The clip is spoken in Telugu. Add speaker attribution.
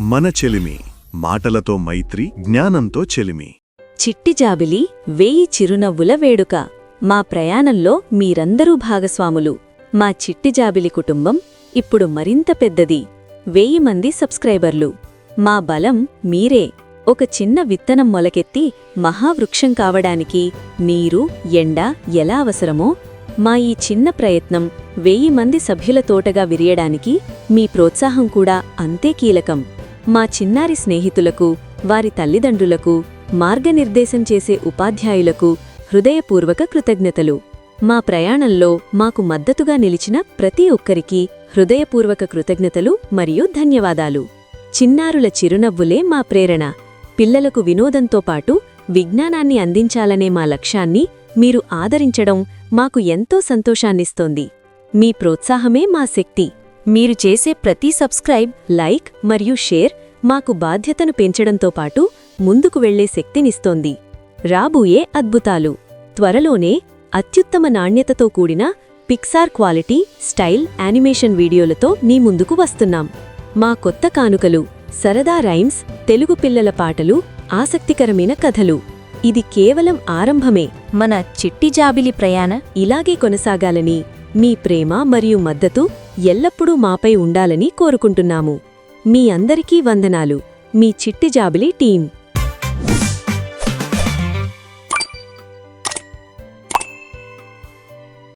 Speaker 1: మన చెలిమి మాటలతో మైత్రి జ్ఞానంతో చెలిమి.
Speaker 2: చిట్టి జాబిలి వేయి చిరునవ్వుల వేడుక. మా ప్రయాణంలో మీరందరూ భాగస్వాములు. మా చిట్టి జాబిలి కుటుంబం ఇప్పుడు మరింత పెద్దది. వెయ్యి మంది సబ్స్క్రైబర్లు. మా బలం మీరే. ఒక చిన్న విత్తనం మొలకెత్తి మహావృక్షం కావడానికి నీరు ఎండ ఎలా అవసరమో మా ఈ చిన్న ప్రయత్నం వెయ్యి మంది సభ్యుల తోటగా విరియడానికి మీ ప్రోత్సాహం కూడా అంతే కీలకం. మా చిన్నారి స్నేహితులకు వారి తల్లిదండ్రులకు మార్గనిర్దేశం చేసే ఉపాధ్యాయులకు హృదయపూర్వక కృతజ్ఞతలు. మా ప్రయాణంలో మాకు మద్దతుగా నిలిచిన ప్రతి ఒక్కరికి హృదయపూర్వక కృతజ్ఞతలు మరియు ధన్యవాదాలు. చిన్నారుల చిరునవ్వులే మా ప్రేరణ. పిల్లలకు వినోదంతో పాటు విజ్ఞానాన్ని అందించాలనే మా లక్ష్యాన్ని మీరు ఆదరించడం మాకు ఎంతో సంతోషాన్నిస్తోంది. మీ ప్రోత్సాహమే మా శక్తి. మీరు చేసే ప్రతి సబ్స్క్రైబ్ లైక్ మరియు షేర్ మాకు బాధ్యతను పెంచడంతో పాటు ముందుకు వెళ్ళే శక్తినిస్తోంది. రాబోయే అద్భుతాలు. త్వరలోనే అత్యుత్తమ నాణ్యతతో కూడిన పిక్సార్ క్వాలిటీ స్టైల్ యానిమేషన్ వీడియోలతో మీ ముందుకు వస్తున్నాం. మా కొత్త కానుకలు సరదా రైమ్స్ తెలుగు పిల్లల పాటలు ఆసక్తికరమైన కథలు. ఇది కేవలం ఆరంభమే. మన చిట్టి జాబిలి ప్రయాణ ఇలాగే కొనసాగాలని మీ ప్రేమ మరియు మద్దతు ఎల్లప్పుడూ మాపై ఉండాలని కోరుకుంటున్నాము. మీ అందరికీ వందనాలు. మీ చిట్టి జాబిలి టీం.